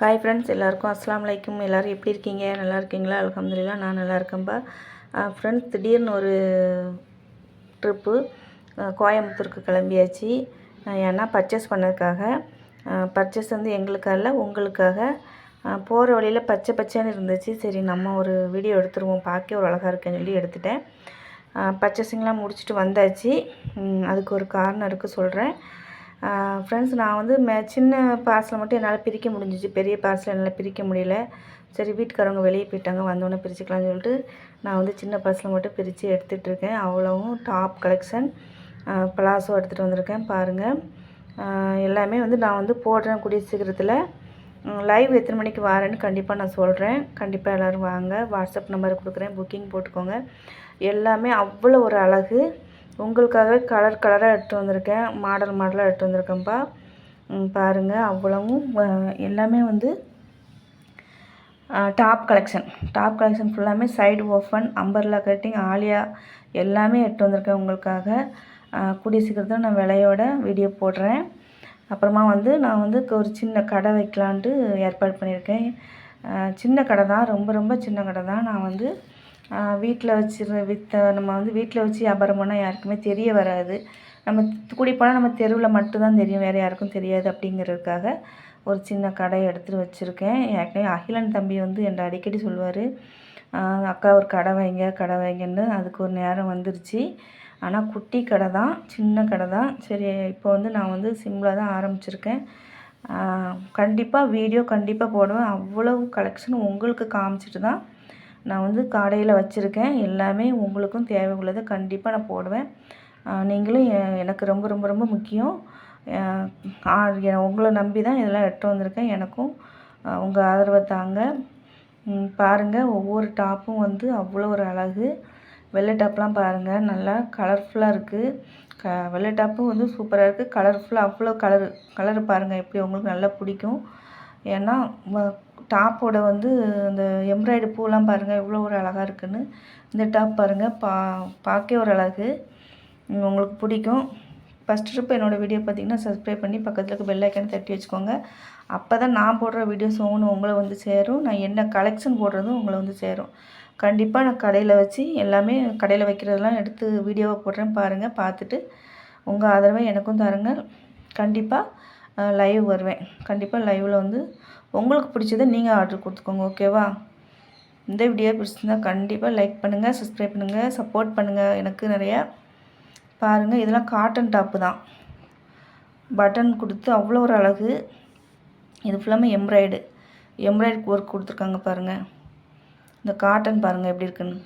Hi friends எல்லாருக்கும் அஸ்லாம் வலைக்கும் எல்லோரும் எப்படி இருக்கீங்க? நல்லா இருக்கீங்களா? அல்ஹம்துலில்லா நான் நல்லா இருக்கேன்ப்பா ஃப்ரெண்ட்ஸ் திடீர்னு ஒரு ட்ரிப்பு கோயம்புத்தூருக்கு கிளம்பியாச்சு. ஏன்னா பர்ச்சேஸ் பண்ணதுக்காக. பர்ச்சேஸ் வந்து எங்களுக்காக உங்களுக்காக. போகிற வழியில் பச்சை பச்சைன்னு இருந்துச்சு. சரி நம்ம ஒரு வீடியோ எடுத்துருவோம். பார்க்க ஒரு அழகாக இருக்குன்னு சொல்லி எடுத்துட்டேன். பர்ச்சேசிங்லாம் முடிச்சுட்டு வந்தாச்சு. அதுக்கு ஒரு காரணம் இருக்குது சொல்கிறேன் ஃப்ரெண்ட்ஸ் நான் வந்து மே சின்ன பார்சலை மட்டும் என்னால் பிரிக்க முடிஞ்சிச்சு. பெரிய பார்சல் என்னால் பிரிக்க முடியல. சரி வீட்டுக்காரவங்க வெளியே போயிட்டாங்க. வந்தோடனே பிரிச்சுக்கலாம்னு சொல்லிட்டு நான் வந்து சின்ன பார்சலை மட்டும் பிரித்து எடுத்துகிட்டு இருக்கேன். அவ்வளவும் டாப் கலெக்ஷன் பலாசோ எடுத்துகிட்டு வந்திருக்கேன். பாருங்கள் எல்லாமே வந்து நான் வந்து போடுறேன் கூடிய சீக்கிரத்தில். லைவ் எத்தனை மணிக்கு வரேன்னு கண்டிப்பாக நான் சொல்கிறேன் கண்டிப்பாக எல்லோரும் வாங்க. வாட்ஸ்அப் நம்பர் கொடுக்குறேன். புக்கிங் போட்டுக்கோங்க. எல்லாமே அவ்வளோ ஒரு அழகு. உங்களுக்காகவே கலர் கலராக எடுத்து வந்திருக்கேன். மாடல் மாடலாக எடுத்து வந்திருக்கேன்ப்பா பாருங்கள் அவ்வளவும் எல்லாமே வந்து டாப் கலெக்ஷன் டாப் கலெக்ஷன் ஃபுல்லாமே side open umbrella cutting Alia எல்லாமே எடுத்து வந்திருக்கேன் உங்களுக்காக. கூடிய சீக்கிரத்தில் நான் விலையோட வீடியோ போடுறேன். அப்புறமா வந்து நான் வந்து ஒரு சின்ன கடை வைக்கலான்ட்டு ஏற்பாடு பண்ணியிருக்கேன். சின்ன கடை தான் ரொம்ப ரொம்ப சின்ன கடை தான். நான் வந்து வீட்டில் வச்சுரு விற்ற நம்ம வந்து வீட்டில் வச்சு வியாபாரம் பண்ணால் யாருக்குமே தெரிய வராது. நம்ம கூடி போனால் நம்ம தெருவில் மட்டும்தான் தெரியும். வேறு யாருக்கும் தெரியாது அப்படிங்கிறதுக்காக ஒரு சின்ன கடை எடுத்துகிட்டு வச்சுருக்கேன். ஏற்கனவே அகிலன் தம்பி வந்து என்னை அடிக்கடி சொல்லுவார் அக்கா ஒரு கடை வைங்க கடை வைங்கன்னு. அதுக்கு ஒரு நேரம் வந்துருச்சு. ஆனால் குட்டி கடை தான் சின்ன கடை தான். சரி இப்போ வந்து நான் வந்து சிம்பிளாக தான் ஆரம்பிச்சிருக்கேன். கண்டிப்பாக வீடியோ கண்டிப்பாக போடுவேன். அவ்வளோ கலெக்ஷன் உங்களுக்கு காமிச்சிட்டு தான் நான் வந்து கடையில் வச்சுருக்கேன். எல்லாமே உங்களுக்கும் தேவை உள்ளதை கண்டிப்பாக நான் போடுவேன். நீங்களும் எ- எனக்கு ரொம்ப ரொம்ப ரொம்ப முக்கியம். ஆ- எ- உங்களை நம்பி தான் இதெல்லாம் எடுத்து வந்திருக்கேன். எனக்கும் உங்கள் ஆதரவை தாங்க. பாருங்கள் ஒவ்வொரு டாப்பும் வந்து அவ்வளோ ஒரு அழகு. வெள்ளை டாப்லாம் பாருங்கள் நல்லா கலர்ஃபுல்லாக இருக்குது க வெள்ளை டாப்பும் வந்து சூப்பராக இருக்குது கலர்ஃபுல்லாக அவ்வளோ கலர் கலர் பாருங்கள் எப்படி உங்களுக்கு நல்லா பிடிக்கும். ஏன்னா டாப்போட வந்து அந்த எம்ப்ராய்டு பூலாம் பாருங்கள் எவ்வளோ ஒரு அழகாக இருக்குன்னு. இந்த டாப் பாருங்கள் பா பார்க்கவே ஒரு அழகு. உங்களுக்கு பிடிக்கும். ஃபஸ்ட் ட்ரிப் என்னோடய வீடியோ பார்த்தீங்கன்னா சப்ஸ்கிரைப் பண்ணி பக்கத்தில் இருக்க பெல் ஐக்கானை தட்டி வச்சுக்கோங்க. அப்போ தான் நான் போடுற வீடியோஸ் ஒன்று உங்களை வந்து சேரும். நான் என்ன கலெக்ஷன் போடுறதும் உங்களை வந்து சேரும். கண்டிப்பாக நான் கடையில் வச்சு எல்லாமே கடையில் வைக்கிறதெல்லாம் எடுத்து வீடியோவை போடுறேன் பாருங்கள் பார்த்துட்டு உங்கள் ஆதரவை எனக்கும் தாருங்க கண்டிப்பாக லைவ் வருவேன். கண்டிப்பாக லைவில் வந்து உங்களுக்கு பிடிச்சதை நீங்கள் ஆர்டர் கொடுத்துக்கோங்க ஓகேவா இந்த வீடியோ பிடிச்சிருந்தா கண்டிப்பாக லைக் பண்ணுங்கள் சப்ஸ்கிரைப் பண்ணுங்கள் சப்போர்ட் பண்ணுங்கள் எனக்கு நிறையா பாருங்கள் இதெல்லாம் காட்டன் டாப்பு தான். பட்டன் கொடுத்து அவ்வளோ ஒரு அழகு. இது ஃபுல்லாமே எம்ப்ராய்டு எம்ப்ராய்டு ஒர்க் கொடுத்துருக்காங்க பாருங்கள் இந்த காட்டன் பாருங்கள் எப்படி இருக்குன்னு.